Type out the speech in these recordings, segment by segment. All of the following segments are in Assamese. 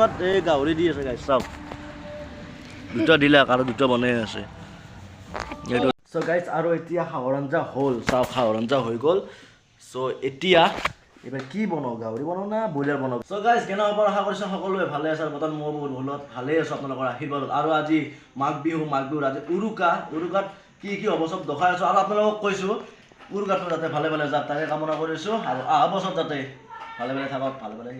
চুঙাত এই গাহৰি দি আছে গাইছ চাওক। দুটা দিলাক আৰু দুটা বনাই আছে। চ' গাইছ আৰু এতিয়া হাঁহৰ আঞ্জা হ'ল। চাওক হাঁহৰ আঞ্জা হৈ গ'ল। চ' এতিয়া এইবাৰ কি বনাওঁ? গাহৰি বনাওঁ না ব্ৰইলাৰ বনাওঁ? চ' গাইছ কেনেকুৱা পৰা আশা কৰিছোঁ সকলোৱে ভালে আছে আৰু বৰ্তমান মই বহুত ভুলত ভালেই আছোঁ আপোনালোকৰ আশীৰ্বাদত। আৰু আজি মাঘ বিহু মাঘ বিহুৰ আজি উৰুকা। উৰুকাত কি কি হ'ব চব দেখাই আছোঁ। আৰু আপোনালোকক কৈছোঁ উৰুকাটো যাতে ভালে ভালে যাওক তাকে কামনা কৰিছোঁ। আৰু অহা বছৰ যাতে ভালে ভালে থাকক ভালে ভালে।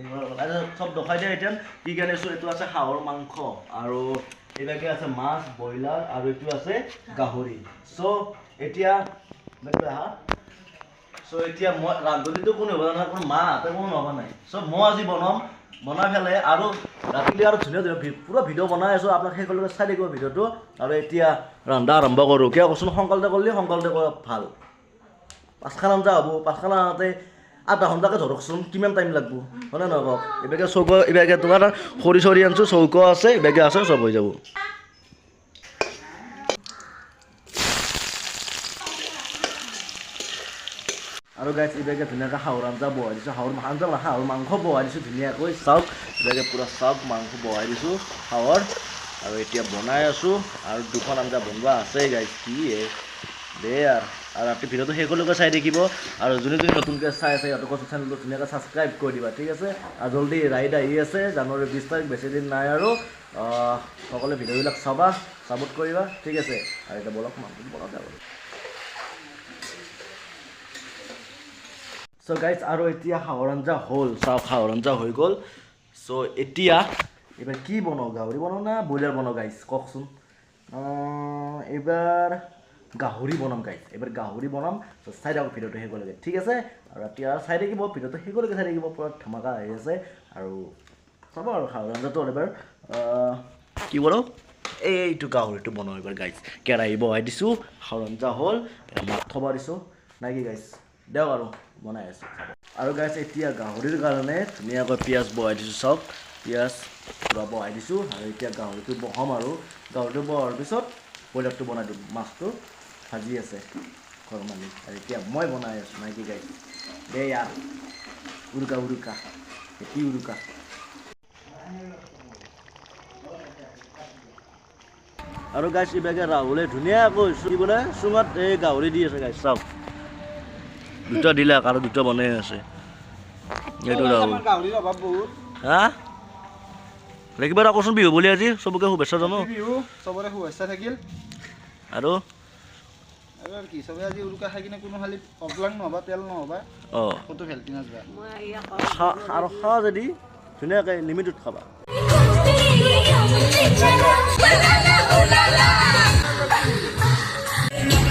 আৰু চব দেখাই দিয়ে এতিয়া। কি কি আনিছোঁ এইটো আছে হাঁহৰ মাংস আৰু এইভাগে আছে মাছ ব্ৰইলাৰ আৰু এইটো আছে গাহৰি। চ' এতিয়া আহা চ' এতিয়া মই ৰান্ধনীটো কোনে হ'ব জানা? কোনো মাহঁতে কোনো নহ'ব নাই। চ' মই আজি বনাম বনাই পেলাই আৰু ৰাতিলৈ আৰু ধুনীয়া ধুনীয়া পুৰা ভিডিঅ' বনাই আছোঁ আপোনাক শেষলৈকে চাই থাকিব ভিডিঅ'টো। আৰু এতিয়া ৰন্ধা আৰম্ভ কৰোঁ। কিয় কচোন? সোনকালতে কৰিলে সোনকালতে কৰা ভাল। পাঁচখান আঞ্জা হ'ব পাঁচখান আনহাতে আধা ঘণ্টাকে ধৰকচোন কিমান টাইম লাগব? হয়নে নহয় কওক এইভাগে চৌক এইভাগে তোমাৰ খৰি চৰি আনিছোঁ, চৌক আছে এইভাগে আছে, চব হৈ যাব। আৰু গাইছ এইভাগে ধুনীয়াকৈ হাঁহৰ আঞ্জা বহাই দিছোঁ। হাঁহৰ আঞ্জা হাঁহৰ মাংস বহাই দিছোঁ ধুনীয়াকৈ। চাওক এইভাগে পূৰা চাওক মাংস বহাই দিছোঁ হাঁহৰ। আৰু এতিয়া বনাই আছোঁ। আৰু দুখন আঞ্জা বনোৱা আছেই গাইছ কি হে দে আৰু আৰু ৰাতি ভিডিঅ'টো শেষলৈকে চাই থাকিব। আৰু যোনে যোনে নতুনকৈ চাই আছে সিহঁতকৰ চেনেলটো ধুনীয়াকৈ ছাবস্ক্ৰাইব কৰি দিবা ঠিক আছে? আৰু জল্দি ৰাইড আহি আছে, জানুৱাৰী বিছ তাৰিখ, বেছি দিন নাই আৰু। সকলোৱে ভিডিঅ'বিলাক চাবা ছাপোৰ্ট কৰিবা, ঠিক আছে? আৰু এতিয়া বলক মাংসটো বনাওঁ যাব চ' গাইজ আৰু এতিয়া হাঁহৰ হ'ল, চাওক হাঁহৰ আঞ্জা হৈ গ'ল। চ' এতিয়া, এইবাৰ কি বনাওঁ, গাহৰি বনাওঁ না ব্ৰইলাৰ বনাওঁ গাইজ কওকচোন। এইবাৰ গাহৰি বনাম গাইজ এইবাৰ গাহৰি বনাম চাই থাকক ভিডিঅ'টো শেষলৈকে ঠিক আছে? আৰু ৰাতি আৰু চাই থাকিব ভিডিঅ'টো শেষলৈকে চাই থাকিব পূৰা ধমাকা আহি আছে। আৰু চাব আৰু আৰু এবাৰ। আহ, কি বনাওঁ এইটো গাহৰিটো বনাওঁ এইবাৰ গাইজ কেৰাহী বহাই দিছোঁ আঞ্জা হ'ল। মাত থ'ব দিছোঁ। নাই কি গাইজ দিয়ক আৰু বনাই আছোঁ। আৰু গাইছ এতিয়া গাহৰিৰ কাৰণে ধুনীয়াকৈ পিঁয়াজ বহাই দিছোঁ চাওক। পিঁয়াজ পূৰা বহাই দিছোঁ আৰু এতিয়া গাহৰিটো বহাম আৰু। গাহৰিটো বহোৱাৰ পিছত ব্ৰইলাৰটো বনাই দিম মাছটো। ভাজি আছে। ঘৰৰ মালিক। আৰু এতিয়া মই বনাই আছোঁ নাইকি গাইছ দে ইয়াৰ উৰুকা উৰুকা। এটি উৰুকা। আৰু গাইছ ইভাগে ৰাহুলে ধুনীয়াকৈ কি বোলে চুঙাত এই গাহৰি দি আছে গাইছ চাওক। দুটা দিলাক আৰু দুটা বনাই আছে। এইটো ৰাহুল। হা? কিবা এটা কচোন বিহু বুলি আজি চবকে শুভেচ্ছা জানো বিহু চবৰে শুভেচ্ছা থাকিল। আৰু? আৰু আৰু কি চবে আজি উৰুকা খাই কিনে কোনো খালি অবলাং নহবা তেল নহবা অঁ ক'তো ভেলটি নাযাবা খা আৰু খা যদি ধুনীয়াকৈ লিমিটত খাবা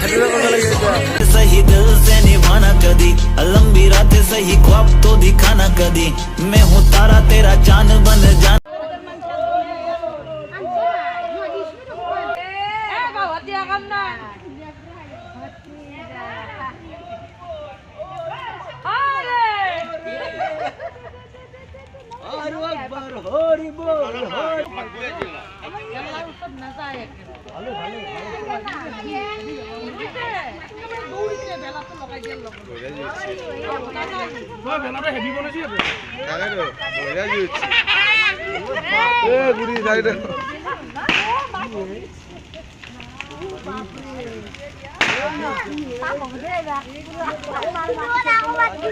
সেইটোৱে কৰিব লাগে এতিয়া सही दिल से निभाना कदी लंबी रात सही ख्वाब तो दिखाना कदी मैं हूँ तारा तेरा चांद बन जाना হরি বল হরি Hãy